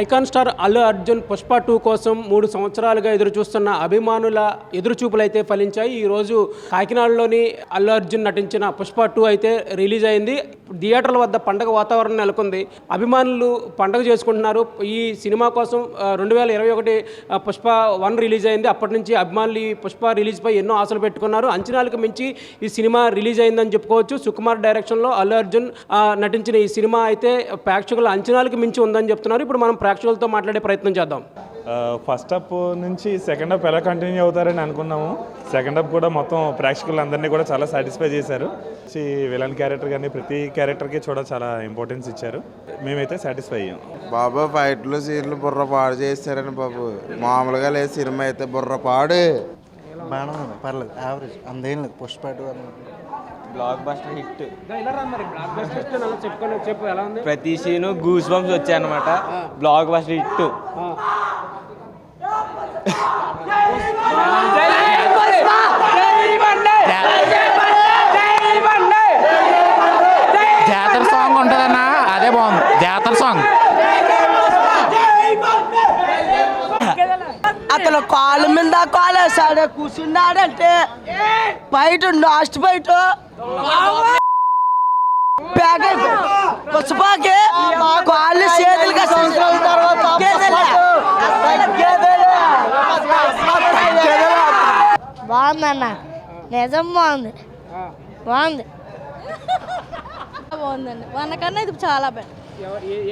Icon star Allu Arjun Pushpa two కోసం మూడు సంవత్సరాలుగా ఎదురు చూస్తున్న అభిమానుల ఎదురుచూపులు అయితే ఫలించాయి ఈరోజు కాకినాడలోని అల్లు అర్జున్ నటించిన పుష్ప టూ అయితే రిలీజ్ అయింది. థియేటర్ల వద్ద పండగ వాతావరణం నెలకొంది. అభిమానులు పండగ చేసుకుంటున్నారు. ఈ సినిమా కోసం రెండు వేల ఇరవై ఒకటి పుష్ప వన్ రిలీజ్ అయింది. అప్పటి నుంచి అభిమానులు ఈ పుష్ప రిలీజ్పై ఎన్నో ఆశలు పెట్టుకున్నారు. అంచనాలకు మించి ఈ సినిమా రిలీజ్ అయిందని చెప్పుకోవచ్చు. సుకుమార్ డైరెక్షన్లో అల్లు అర్జున్ నటించిన ఈ సినిమా అయితే ప్రేక్షకుల అంచనాలకు మించి ఉందని చెప్తున్నారు. ఇప్పుడు మనం ప్రేక్షకులతో మాట్లాడే ప్రయత్నం చేద్దాం. ఫస్ట్ హాఫ్ నుంచి సెకండ్ హాఫ్ ఎలా కంటిన్యూ అవుతారని అనుకున్నాము. సెకండ్ హాఫ్ కూడా మొత్తం ప్రేక్షకులందరినీ కూడా చాలా సాటిస్ఫై చేశారు. విలన్ క్యారెక్టర్ కానీ ప్రతి క్యారెక్టర్కి కూడా చాలా ఇంపార్టెన్స్ ఇచ్చారు. మేమైతే సాటిస్ఫై అయ్యాం. బాబు ఫైట్లు సీన్లు బుర్ర పాడు చేస్తారని బాబు. మామూలుగా లేదు సినిమా అయితే బుర్ర పాడు. బాగానే ఉంది. పర్లేదు. యావరేజ్ అందేం లేదు. Pushpa two blockbuster hit చెప్పుకొని చెప్పు ఎలా ఉంది? ప్రతి సీను గూస్ బంప్స్ వచ్చాయన్నమాట బ్లాక్ బస్టర్ హిట్ జాతర సాంగ్ ఉంటుందన్నా అదే బాగుంది జాతర సాంగ్ అతను కాలు మీద కాలేసాడు కూర్చున్నాడంటే బయట లాస్ట్ బయట. పుష్పకి కాళ్ళు చేతులు బాగుందన్న. నిజం బాగుంది. బాగుంది. బాగుందండి. మనకన్నా ఇది చాలా బెటర్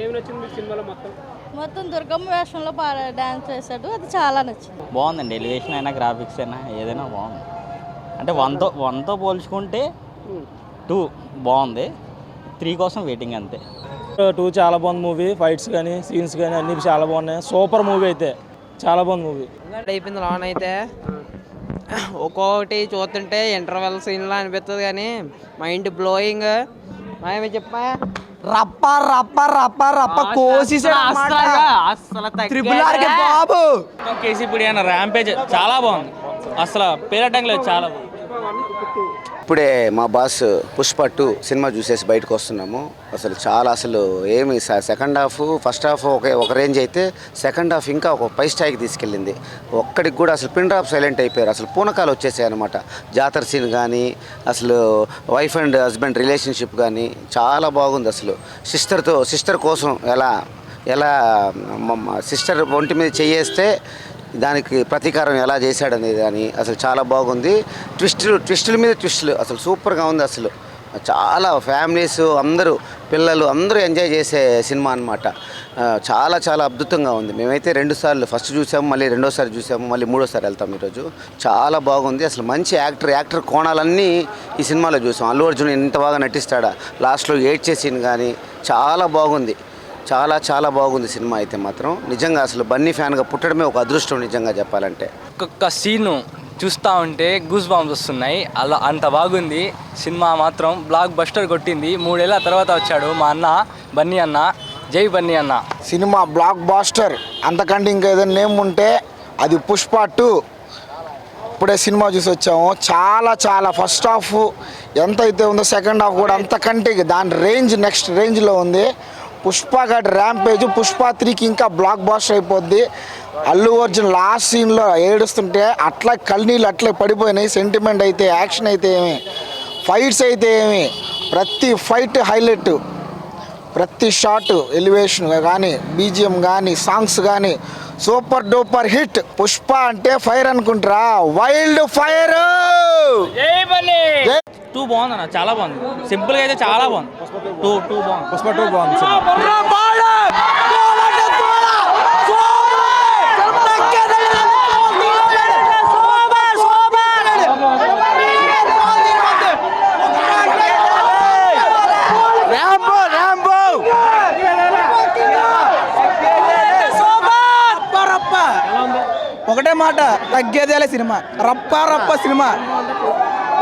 ఏమి నచ్చింది మీకు సినిమాలో మొత్తం? మొత్తం దుర్గమ్మ వేషంలో డాన్స్ చేశాడు. అది చాలా నచ్చింది. బాగుందండి. ఎలివేషన్ అయినా గ్రాఫిక్స్ అయినా ఏదైనా బాగుంది. అంటే వన్తో వన్తో పోల్చుకుంటే టూ బాగుంది. త్రీ కోసం వెయిటింగ్ అంతే. టూ చాలా బాగుంది మూవీ ఫైట్స్ కానీ సీన్స్ కానీ అన్ని చాలా బాగున్నాయి. సూపర్ మూవీ అయితే. చాలా బాగుంది మూవీ అయిపోయింది లోన్ అయితే. ఒక్కొక్కటి చూస్తుంటే ఇంటర్వెల్ సీన్లా అనిపిస్తుంది కానీ మైండ్ బ్లోయింగ్ మేము చెప్పా? రప్ప రప్ప రప్ప రప్ప త్రిపుల్ ఆర్కి బాబు. కేసీపూడి అన్న ర్యాంపేజ్ చాలా బాగుంది. అసలు పేరటం లేదు చాలా బాగుంది. ఇప్పుడే మా బాస్ పుష్ప టూ సినిమా చూసేసి బయటకు వస్తున్నాము. అసలు చాలా అసలు ఏమి స- సెకండ్ హాఫ్ ఫస్ట్ హాఫ్ ఒక ఒక రేంజ్ అయితే సెకండ్ హాఫ్ ఇంకా ఒక పై స్థాయికి తీసుకెళ్ళింది. ఒక్కడికి కూడా అసలు పిన్ డ్రాప్ సైలెంట్ అయిపోయారు. అసలు పూనకాలు వచ్చేసాయి అనమాట జాతర సీన్ కానీ అసలు వైఫ్ అండ్ హస్బెండ్ రిలేషన్షిప్ కానీ చాలా బాగుంది అసలు. సిస్టర్తో సిస్టర్ కోసం ఎలా ఎలా సిస్టర్ ఒంటి మీద చేయేస్తే దానికి ప్రతీకారం ఎలా చేశాడనేది అని అసలు చాలా బాగుంది. ట్విస్టులు ట్విస్టుల మీద ట్విస్టులు. అసలు సూపర్గా ఉంది అసలు. చాలా ఫ్యామిలీస్ అందరూ పిల్లలు అందరూ ఎంజాయ్ చేసే సినిమా అనమాట చాలా చాలా అద్భుతంగా ఉంది. మేమైతే రెండు సార్లు ఫస్ట్ చూసాము మళ్ళీ రెండోసారి చూసాము మళ్ళీ మూడోసారి వెళ్తాం ఈరోజు. చాలా బాగుంది. అసలు మంచి యాక్టర్ యాక్టర్ కోణాలన్నీ ఈ సినిమాలో చూసాం. అల్లు అర్జున్ ఇంత బాగా నటిస్తాడా? లాస్ట్లో ఏడ్చే సీన్ కానీ చాలా బాగుంది. చాలా చాలా బాగుంది సినిమా అయితే మాత్రం. నిజంగా అసలు బన్నీ ఫ్యాన్గా పుట్టడమే ఒక అదృష్టం నిజంగా చెప్పాలంటే. ఒక్కొక్క సీను చూస్తూ ఉంటే గూస్ బాంబ్స్ వస్తున్నాయి. అలా అంత బాగుంది. సినిమా మాత్రం బ్లాక్ బస్టర్ కొట్టింది. మూడేళ్ళ తర్వాత వచ్చాడు మా అన్న బన్నీ అన్న. జై బన్నీ అన్న. సినిమా బ్లాక్ బాస్టర్ అంతకంటే ఇంకా ఏదైనా నేమ్ ఉంటే అది పుష్ప టూ. ఇప్పుడే సినిమా చూసి వచ్చాము. చాలా చాలా ఫస్ట్ హాఫ్ ఎంత అయితే ఉందో సెకండ్ హాఫ్ కూడా అంతకంటే దాని రేంజ్ నెక్స్ట్ రేంజ్లో ఉంది. పుష్ప గడ్ ర్యాంపేజ్ పుష్ప త్రీకి ఇంకా బ్లాక్ బాస్టర్ అయిపోద్ది. అల్లు అర్జున్ లాస్ట్ సీన్లో ఏడుస్తుంటే అట్లా కళ్ళనీళ్ళు అట్లే పడిపోయినాయి. సెంటిమెంట్ అయితే యాక్షన్ అయితే ఏమి? ఫైట్స్ అయితే ఏమి? ప్రతి ఫైట్ హైలైట్ ప్రతి షాట్ ఎలివేషన్ కానీ బీజిఎం కానీ సాంగ్స్ కానీ సూపర్ డూపర్ హిట్ పుష్ప అంటే ఫైర్ అనుకుంటారా? వైల్డ్ ఫైర్ టూ బాగుంది అన్న చాలా బాగుంది. సింపుల్గా అయితే చాలా బాగుంది. టూ టూ బాగుంది. పుష్ప టూ బాగుంది. ఒకటే మాట తగ్గేదేలే సినిమా. రప్ప రప్ప సినిమా.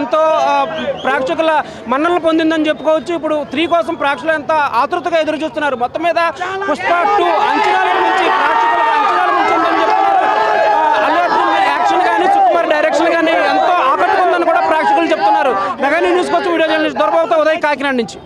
ఎంతో ప్రేక్షకుల మన్ననలు పొందిందని చెప్పుకోవచ్చు. ఇప్పుడు త్రీ కోసం ప్రేక్షకులు ఎంత ఆతృతగా ఎదురు చూస్తున్నారు. మొత్తం మీద పుష్ప టూ అంచనాల నుంచి ప్రేక్షకులకు అంచనాలు మించి ఉందని చెప్తున్నారు యాక్షన్ కానీ సుకుమార్ డైరెక్షన్ కానీ ఎంతో ఆకట్టుకుందని కూడా ప్రేక్షకులు చెప్తున్నారు. మెగా న్యూస్ కోసం వీడియో జర్నలిస్ట్ దొరబాబుతో ఉదయ్ కాకినాడ నుంచి.